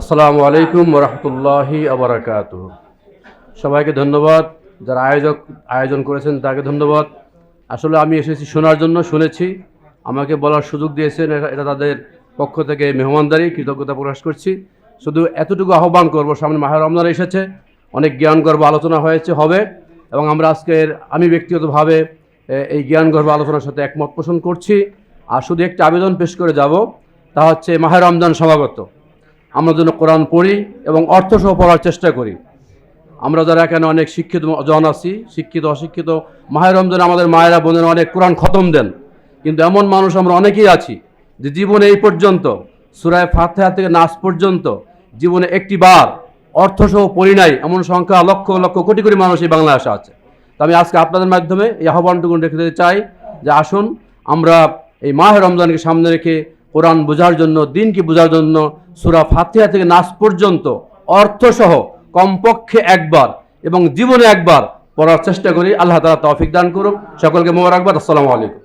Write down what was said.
আসসালামু আলাইকুম রহমতুল্লাহি আবরাকাত সবাইকে ধন্যবাদ। যারা আয়োজক, আয়োজন করেছেন তাকে ধন্যবাদ। আসলে আমি এসেছি শোনার জন্য, শুনেছি। আমাকে বলার সুযোগ দিয়েছেন এটা তাদের পক্ষ থেকে মেহমানদারি, কৃতজ্ঞতা প্রকাশ করছি। শুধু এতটুকু আহ্বান করব, সামনে মাহের রমজান এসেছে, অনেক জ্ঞান গর্ব আলোচনা হয়েছে, হবে। এবং আমরা আজকের, আমি ব্যক্তিগতভাবে এই জ্ঞান গর্ব আলোচনার সাথে একমত পোষণ করছি। আর শুধু একটি আবেদন পেশ করে যাব, তা হচ্ছে মাহের রমজান সমাগত। আমরা যেন কোরআন পড়ি এবং অর্থসহ পড়ার চেষ্টা করি। আমরা যারা এখানে অনেক শিক্ষিত জন আছি, শিক্ষিত, অশিক্ষিত মাহের রমজানে আমাদের মায়েরা, বোনেরা অনেক কোরআন খতম দেন। কিন্তু এমন মানুষ আমরা অনেকেই আছি যে জীবনে এই পর্যন্ত, সুরায় ফাতেহা থেকে নাচ পর্যন্ত জীবনে একটি বার অর্থসহ পড়ি নাই, এমন সংখ্যা লক্ষ লক্ষ কোটি কোটি মানুষ এই বাংলাদেশে আছে। তো আমি আজকে আপনাদের মাধ্যমে এই আহ্বানটুকু রেখে দিতে চাই যে আসুন, আমরা এই মাহে রমজানকে সামনে রেখে কোরআন বোঝার জন্য, দিনকে বোঝার জন্য, সুরা ফাতিহা থেকে নাচ পর্যন্ত অর্থসহ কমপক্ষে একবার এবং জীবনে একবার পড়ার চেষ্টা করি। আল্লাহ তালা তৌফিক দান করুক। সকলকে মোবারকবাদ। আসসালামু আলাইকুম।